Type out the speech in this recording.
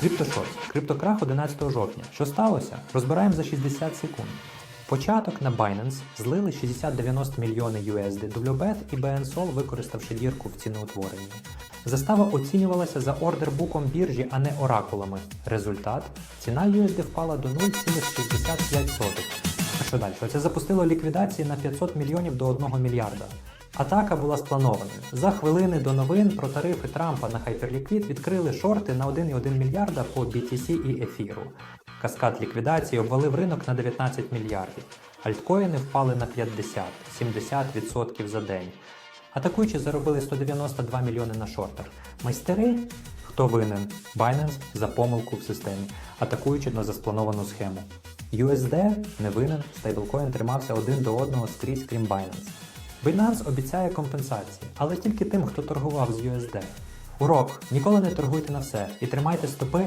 Криптошот. Криптокрах 11 жовтня. Що сталося? Розбираємо за 60 секунд. Початок на Binance злили 60-90 мільйони USD WBET і BNSOL, використавши дірку в ціноутворенні. Застава оцінювалася за ордербуком біржі, а не оракулами. Результат ціна USD впала до 0,65. А що далі? Це запустило ліквідації на 500 мільйонів до 1 мільярда. Атака була спланованою. За хвилини до новин про тарифи Трампа на Hyperliquid відкрили шорти на 1,1 мільярда по BTC і ефіру. Каскад ліквідації обвалив ринок на 19 мільярдів. Альткоїни впали на 50-70% за день. Атакуючі заробили 192 мільйони на шортах. Майстери? Хто винен? Binance за помилку в системі, атакуючи на засплановану схему. USD не винен, стейблкоін тримався один до одного скрізь крім Binance. Binance обіцяє компенсації, але тільки тим, хто торгував з USD. Урок: ніколи не торгуйте на все і тримайте стопи